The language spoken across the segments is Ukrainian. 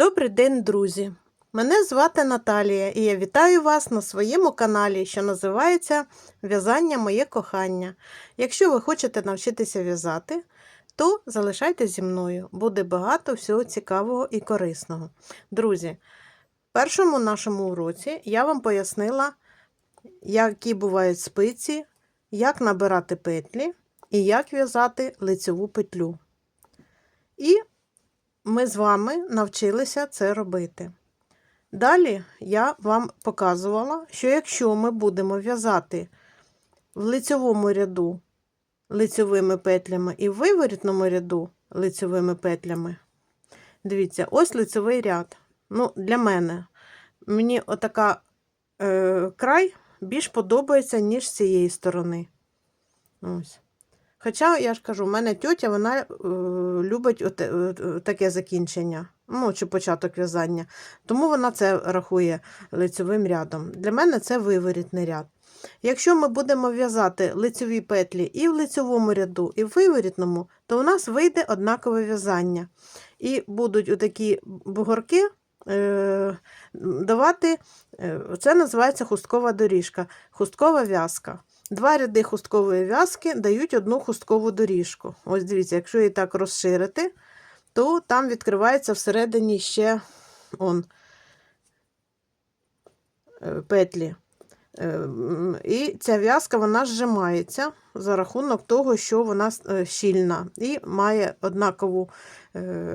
Добрий день, друзі! Мене звати Наталія і я вітаю вас на своєму каналі, що називається В'язання Моє кохання. Якщо ви хочете навчитися в'язати, то залишайтесь зі мною, буде багато всього цікавого і корисного. Друзі, в першому нашому уроці я вам пояснила, які бувають спиці, як набирати петлі і як в'язати лицеву петлю. І ми з вами навчилися це робити. Далі я вам показувала, що якщо ми будемо в'язати в лицьовому ряду лицьовими петлями і в виворітному ряду лицьовими петлями, дивіться, ось лицьовий ряд. Ну, Для мене мені отака е, край більш подобається, ніж з цієї сторони. Ось. Хоча, я ж кажу, в мене тьотя вона е, любить от, е, таке закінчення, ну, чи початок в'язання. Тому вона це рахує лицьовим рядом. Для мене це виворітний ряд. Якщо ми будемо в'язати лицьові петлі і в лицьовому ряду, і в виворітному, то у нас вийде однакове в'язання. І будуть отакі бугорки е, давати, е, це називається хусткова доріжка, хусткова в'язка. Два ряди хусткової в'язки дають одну хусткову доріжку. Ось дивіться, якщо її так розширити, то там відкривається всередині ще он, е, петлі. Е, І ця в'язка вона зжимається за рахунок того, що вона е, щільна і має однакову,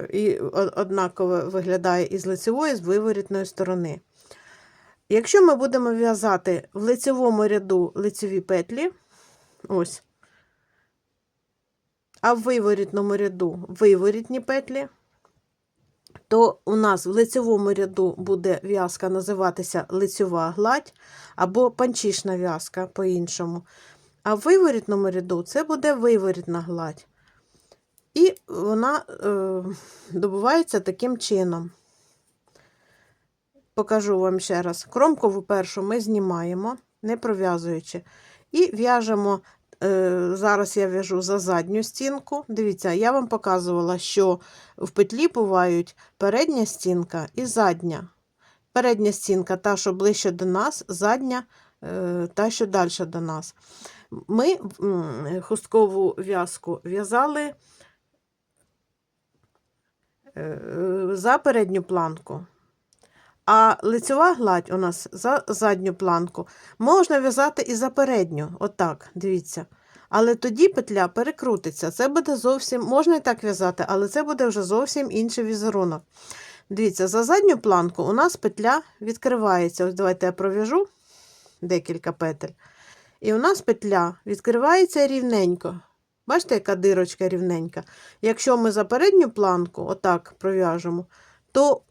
і однаково виглядає із лицевої, з виворітної сторони. Якщо ми будемо в'язати в лицевому ряду лицеві петлі, ось, а в виворітному ряду виворітні петлі, то у нас в лицевому ряду буде в'язка називатися лицьова гладь або панчішна в'язка по-іншому. А в виворітному ряду це буде виворітна гладь. І вона е, добувається таким чином. Покажу вам ще раз. Кромкову першу ми знімаємо, не пров'язуючи. І в'яжемо, е, зараз я в'яжу за задню стінку. Дивіться, я вам показувала, що в петлі бувають передня стінка і задня. Передня стінка та, що ближче до нас, задня е, та, що далі до нас. Ми хусткову в'язку в'язали е, за передню планку. А лицьова гладь у нас за задню планку можна в'язати і за передню, отак, дивіться. Але тоді петля перекрутиться. Це буде зовсім, можна і так в'язати, але це буде вже зовсім інший візерунок. Дивіться, за задню планку у нас петля відкривається. Ось давайте я пров'яжу декілька петель. І у нас петля відкривається рівненько. Бачите, яка дирочка рівненька. Якщо ми за передню планку отак пров'яжемо, то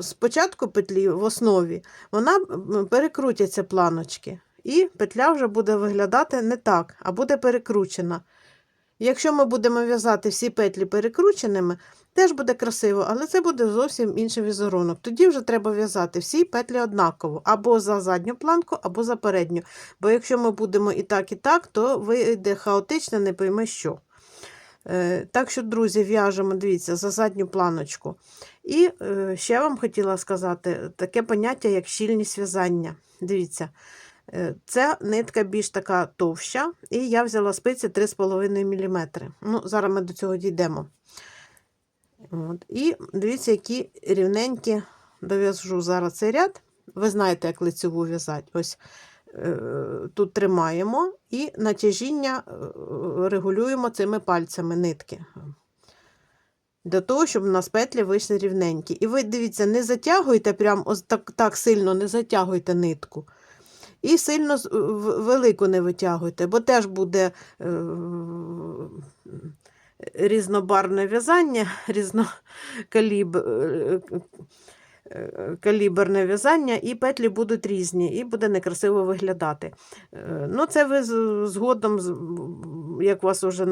спочатку петлі в основі, вона перекрутяться планочки, і петля вже буде виглядати не так, а буде перекручена. Якщо ми будемо в'язати всі петлі перекрученими, теж буде красиво, але це буде зовсім інший візерунок. Тоді вже треба в'язати всі петлі однаково, або за задню планку, або за передню. Бо якщо ми будемо і так, і так, то вийде хаотично, не пойми що. Е, так що, друзі, в'яжемо, дивіться, за задню планочку. І е, ще вам хотіла сказати таке поняття, як щільність в'язання. Дивіться, е, ця нитка більш така товща, і я взяла спиці 3,5 мм. Ну, Зараз ми до цього дійдемо. От. І дивіться, які рівненькі дов'яжу зараз цей ряд. Ви знаєте, як лицеву в'язати. Ось тут тримаємо і натяжіння е, регулюємо цими пальцями нитки. Для того, щоб у нас петлі вийшли рівненькі. І ви дивіться, не затягуйте прям так так сильно не затягуйте нитку. І сильно велику не витягуйте, бо теж буде е, різнобарне в'язання, різнокаліб. Каліберне в'язання, і петлі будуть різні, і буде некрасиво виглядати. Е, ну, Це ви згодом, як у вас вже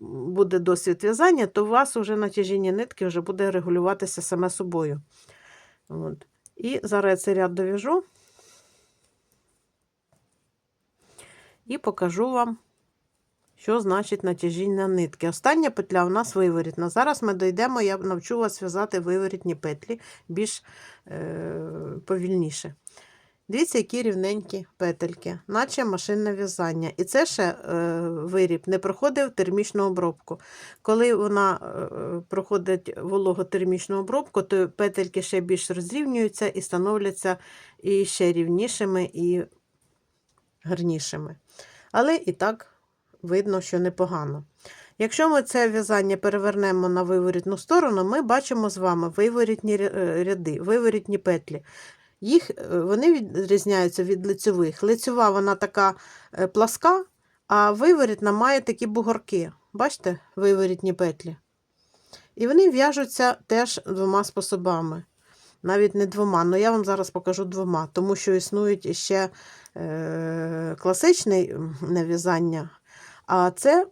буде досвід в'язання, то у вас вже натяжіння нитки вже буде регулюватися саме собою. От. І зараз я цей ряд дов'яжу і покажу вам, що значить натяжіння нитки. Остання петля у нас виворітна. Зараз ми дійдемо, я навчу вас в'язати виворітні петлі більш е, повільніше. Дивіться, які рівненькі петельки, наче машинне в'язання. І це ще е, виріб не проходив термічну обробку. Коли вона е, проходить вологотермічну обробку, то петельки ще більш розрівнюються і становляться і ще рівнішими і гарнішими. Але і так видно, що непогано. Якщо ми це в'язання перевернемо на виворітну сторону, ми бачимо з вами виворітні е, ряди, виворітні петлі. Їх, е, вони відрізняються від лицьових. Лицьова вона така е, пласка, а виворітна має такі бугорки. Бачите, виворітні петлі. І вони в'яжуться теж двома способами. Навіть не двома, але я вам зараз покажу двома, тому що існують ще е, класичне м, нав'язання, а це,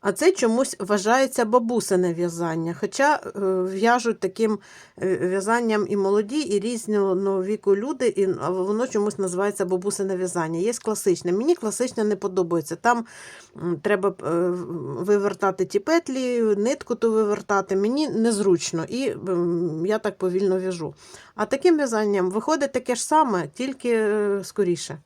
а це чомусь вважається бабусине в'язання. Хоча е, в'яжуть таким е, в'язанням і молоді, і різного віку люди, і воно чомусь називається бабусине в'язання. Є класичне. Мені класичне не подобається. Там треба е, вивертати ті петлі, нитку ту вивертати. Мені незручно, і я так повільно в'яжу. А таким в'язанням виходить таке ж саме, тільки скоріше.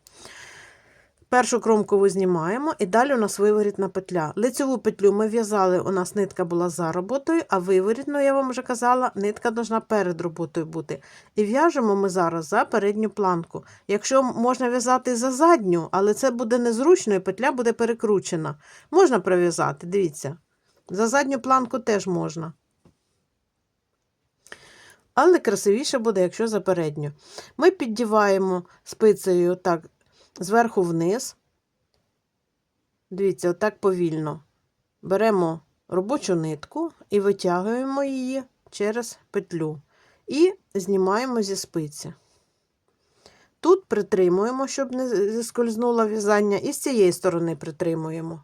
Першу кромку знімаємо, і далі у нас виворітна петля. Лицеву петлю ми в'язали, у нас нитка була за роботою, а виворітну, я вам вже казала, нитка должна перед роботою бути. І в'яжемо ми зараз за передню планку. Якщо можна в'язати за задню, але це буде незручно, і петля буде перекручена. Можна пров'язати, дивіться. За задню планку теж можна. Але красивіше буде, якщо за передню. Ми піддіваємо спицею так зверху вниз. Дивіться, отак повільно. Беремо робочу нитку і витягуємо її через петлю. І знімаємо зі спиці. Тут притримуємо, щоб не зіскользнуло в'язання, і з цієї сторони притримуємо.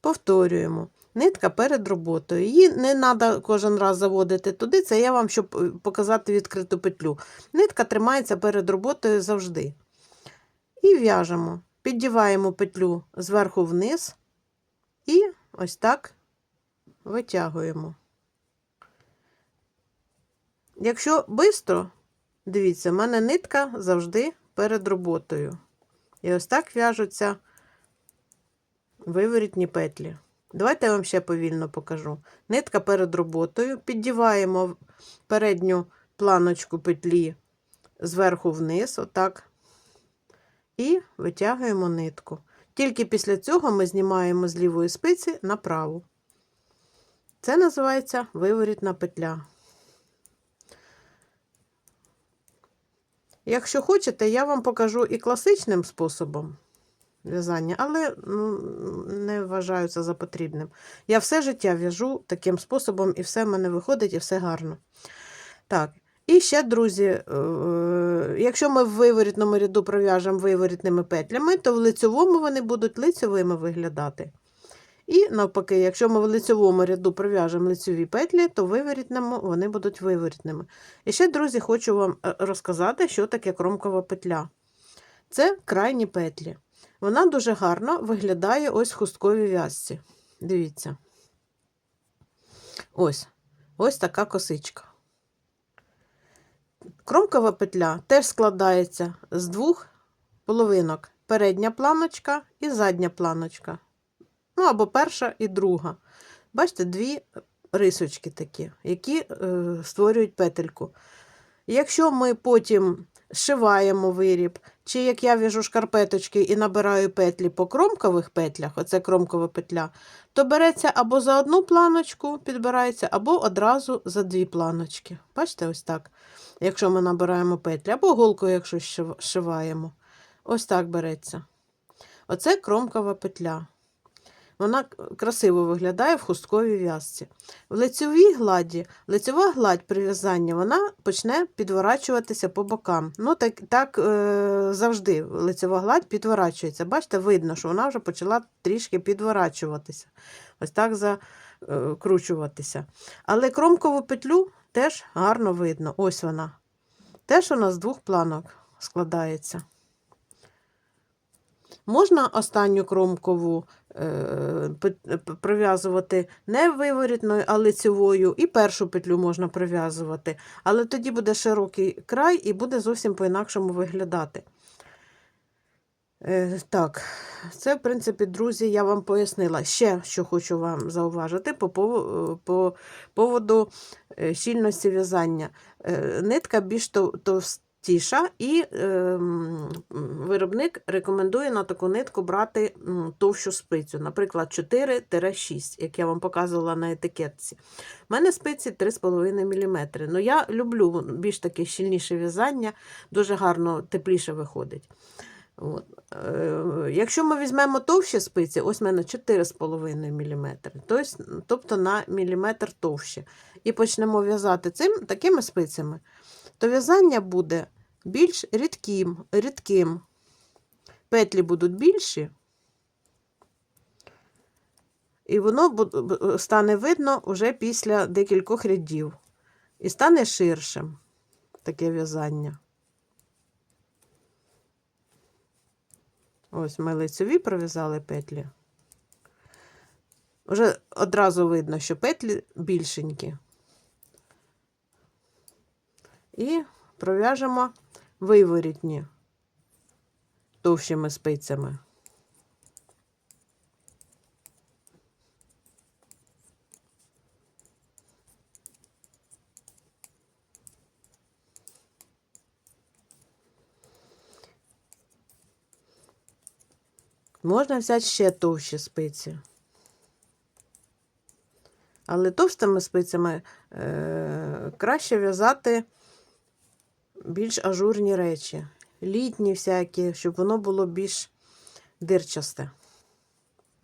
Повторюємо. Нитка перед роботою. Її не треба кожен раз заводити туди. Це я вам, щоб е, показати відкриту петлю. Нитка тримається перед роботою завжди. І в'яжемо. Піддіваємо петлю зверху вниз і ось так витягуємо. Якщо швидко, дивіться, в мене нитка завжди перед роботою. І ось так в'яжуться виворітні петлі. Давайте я вам ще повільно покажу. Нитка перед роботою, піддіваємо передню планочку петлі зверху вниз, отак, і витягуємо нитку. Тільки після цього ми знімаємо з лівої спиці на праву. Це називається виворітна петля. Якщо хочете, я вам покажу і класичним способом в'язання, але ну, не вважаю це за потрібним. Я все життя в'яжу таким способом, і все в мене виходить, і все гарно. Так, і ще, друзі, е, якщо ми в виворітному ряду пров'яжемо виворітними петлями, то в лицьовому вони будуть лицьовими виглядати. І навпаки, якщо ми в лицьовому ряду пров'яжемо лицьові петлі, то в виворітному вони будуть виворітними. І ще, друзі, хочу вам е, розказати, що таке кромкова петля. Це крайні петлі. Вона дуже гарно виглядає ось в хустковій в'язці. Дивіться. Ось ось така косичка. Кромкова петля теж складається з двох половинок: передня планочка і задня планочка. Ну, або перша і друга. Бачите, дві рисочки такі, які е, створюють петельку. Якщо ми потім зшиваємо виріб, чи як я в'яжу шкарпеточки і набираю петлі по кромкових петлях, оце кромкова петля, то береться або за одну планочку, підбирається, або одразу за дві планочки. Бачите, ось так. Якщо ми набираємо петлі, або голкою, якщо зшиваємо. Ось так береться. Оце кромкова петля. Вона красиво виглядає в хустковій в'язці. В лицьовій гладі, лицьова гладь при в'язанні, вона почне підворачуватися по бокам. Ну, так, так е, завжди лицьова гладь підворачується. Бачите, видно, що вона вже почала трішки підворачуватися. Ось так закручуватися. Але кромкову петлю теж гарно видно. Ось вона. Теж вона з двох планок складається. Можна останню кромкову е, пет- прив'язувати не виворітною, а лицевою, і першу петлю можна прив'язувати. Але тоді буде широкий край і буде зовсім по-інакшому виглядати. Е, так, це, в принципі, друзі, я вам пояснила. Ще що хочу вам зауважити по, пово- по поводу е, щільності в'язання. Е, Нитка більш тов- товстіша, і е, виробник рекомендує на таку нитку брати товщу спицю, наприклад, 4-6, як я вам показувала на етикетці. У мене спиці 3,5 мм. Ну, я люблю більш таке щільніше в'язання, дуже гарно, тепліше виходить. От. Е, Якщо ми візьмемо товщі спиці, ось мене 4,5 мм, тобто на міліметр товще, і почнемо в'язати цим, такими спицями, то в'язання буде більш рідким, рідким. Петлі будуть більші, і воно стане видно вже після декількох рядів. І стане ширшим таке в'язання. Ось ми лицеві пров'язали петлі. Вже одразу видно, що петлі більшенькі. І пров'яжемо виворітні товщими спицями. Можна взяти ще товщі спиці. Але товстими спицями е, краще в'язати більш ажурні речі, літні всякі, щоб воно було більш дирчасте.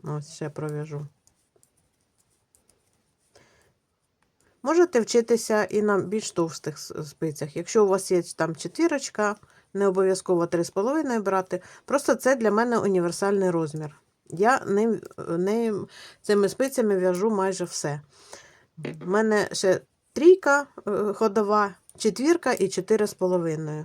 Ось ще пров'яжу. Можете вчитися і на більш товстих спицях. Якщо у вас є там четвірочка, не обов'язково 3,5 брати. Просто це для мене універсальний розмір. Я ним, ним, цими спицями в'яжу майже все. У мене ще трійка е, ходова, четвірка і 4,5.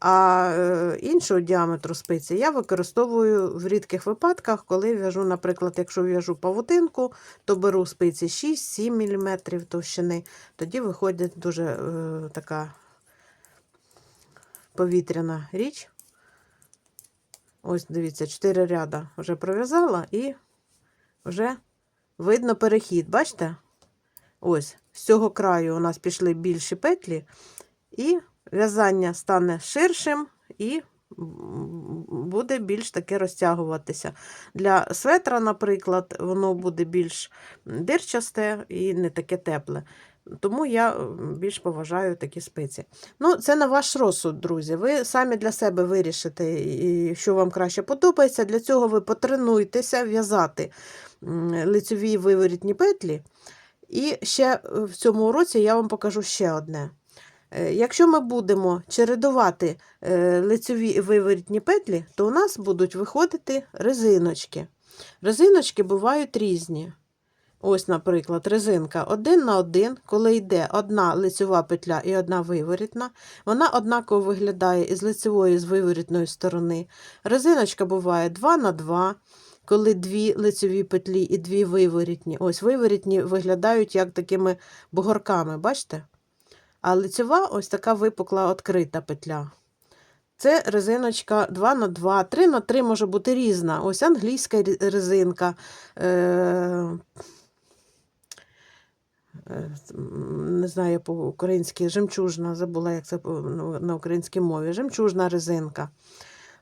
А е, іншого діаметру спиці я використовую в рідких випадках, коли в'яжу, наприклад, якщо в'яжу павутинку, то беру спиці 6-7 мм товщини, тоді виходить дуже е, така повітряна річ. Ось, дивіться, 4 ряда вже пров'язала і вже видно перехід. Бачите? Ось, з цього краю у нас пішли більші петлі, і в'язання стане ширшим і буде більш таке розтягуватися. Для светра, наприклад, воно буде більш дирчасте і не таке тепле. Тому я більш поважаю такі спиці. Ну, це на ваш розсуд, друзі. Ви самі для себе вирішите, що вам краще подобається. Для цього ви потренуйтеся в'язати м, лицьові виворітні петлі. І ще е, в цьому уроці я вам покажу ще одне. Е, Якщо ми будемо чередувати е, лицьові виворітні петлі, то у нас будуть виходити резиночки. Резиночки бувають різні. Ось, наприклад, резинка один на один, коли йде одна лицьова петля і одна виворітна, вона однаково виглядає із лицевої і з виворітної сторони. Резиночка буває 2 на 2, коли дві лицеві петлі і дві виворітні. Ось виворітні виглядають як такими бугорками, бачите? А лицева ось така випукла відкрита петля. Це резиночка 2 на 2, 3 на 3 може бути різна. Ось англійська резинка. Е- е, не знаю по-українськи, жемчужна, забула, як це ну, на українській мові. Жемчужна резинка.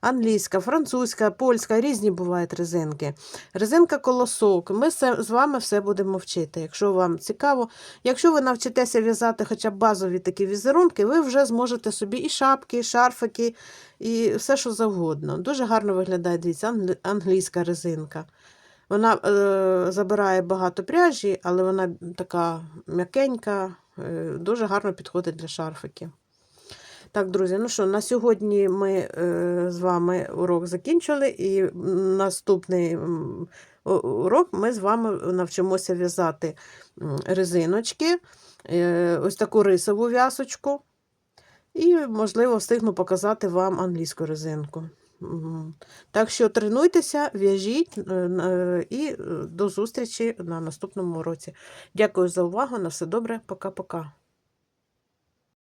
Англійська, французька, польська, різні бувають резинки. Резинка колосок. Ми з вами все будемо вчити. Якщо вам цікаво, якщо ви навчитеся в'язати хоча б базові такі візерунки, ви вже зможете собі і шапки, і шарфики, і все, що завгодно. Дуже гарно виглядає, дивіться, англійська резинка. Вона е, забирає багато пряжі, але вона така м'якенька, е, дуже гарно підходить для шарфиків. Так, друзі, ну що, на сьогодні ми е, з вами урок закінчили, і наступний урок ми з вами навчимося в'язати резиночки, е, ось таку рисову в'язочку. І, можливо, встигну показати вам англійську резинку. Так що тренуйтеся, в'яжіть е, і до зустрічі на наступному уроці. Дякую за увагу. На все добре. Пока-пока.